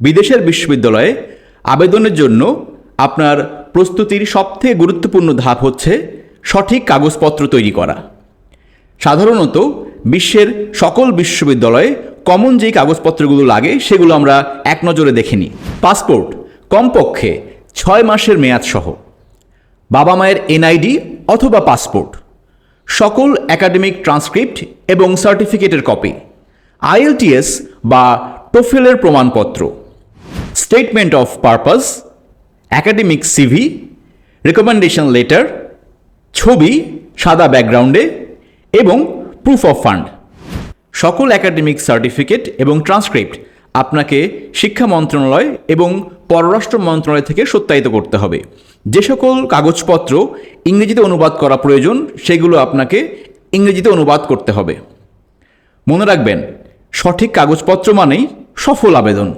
বিদেশের বিশ্ববিদ্যালয়ে আবেদনের জন্য আপনার প্রস্তুতির সবথেকে গুরুত্বপূর্ণ ধাপ হচ্ছে সঠিক কাগজপত্র তৈরি করা। সাধারণত বিশ্বের সকল বিশ্ববিদ্যালয়ে কমন যেই কাগজপত্রগুলো লাগে সেগুলো আমরা এক নজরে দেখে নিই। পাসপোর্ট কমপক্ষে ছয় মাসের মেয়াদ সহ। বাবা মায়ের এনআইডি অথবা পাসপোর্ট সকল একাডেমিক ট্রান্সক্রিপ্ট এবং সার্টিফিকেটের কপি আইএলটিএস বা টোফেলের প্রমাণপত্র। Statement of purpose academic CV recommendation letter ছবি, সাদা ব্যাকগ্রাউন্ডে এবং প্রুফ অফ ফান্ড সকল একাডেমিক সার্টিফিকেট এবং ট্রান্সক্রিপ্ট আপনাকে শিক্ষা মন্ত্রণালয় এবং পররাষ্ট্র মন্ত্রণালয় থেকে সত্যায়িত করতে হবে। যে সকল কাগজপত্র ইংরেজিতে অনুবাদ করা প্রয়োজন, সেগুলো আপনাকে ইংরেজিতে অনুবাদ করতে হবে। মনে রাখবেন, সঠিক কাগজপত্র মানেই সফল আবেদন।